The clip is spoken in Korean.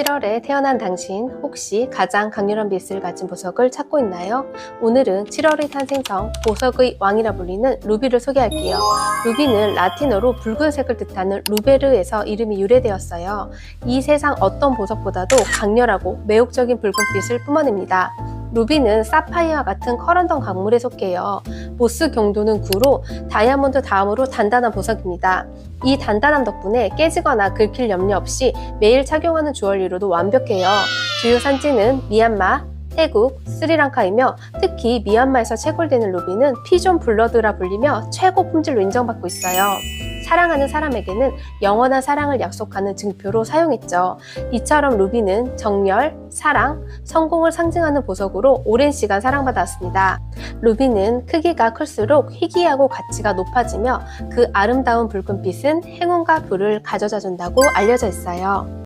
7월에 태어난 당신 혹시 가장 강렬한 빛을 가진 보석을 찾고 있나요? 오늘은 7월의 탄생성 보석의 왕이라 불리는 루비를 소개할게요. 루비는 라틴어로 붉은색을 뜻하는 루베르에서 이름이 유래되었어요. 이 세상 어떤 보석보다도 강렬하고 매혹적인 붉은빛을 뿜어냅니다. 루비는 사파이어와 같은 커런던 강물에 속해요. 보스 경도는 9로 다이아몬드 다음으로 단단한 보석입니다. 이 단단함 덕분에 깨지거나 긁힐 염려 없이 매일 착용하는 주얼리로도 완벽해요. 주요 산지는 미얀마, 태국, 스리랑카이며 특히 미얀마에서 채굴되는 루비는 피존 블러드라 불리며 최고 품질로 인정받고 있어요. 사랑하는 사람에게는 영원한 사랑을 약속하는 증표로 사용했죠. 이처럼 루비는 정열, 사랑, 성공을 상징하는 보석으로 오랜 시간 사랑받았습니다. 루비는 크기가 클수록 희귀하고 가치가 높아지며 그 아름다운 붉은빛은 행운과 부를 가져다 준다고 알려져 있어요.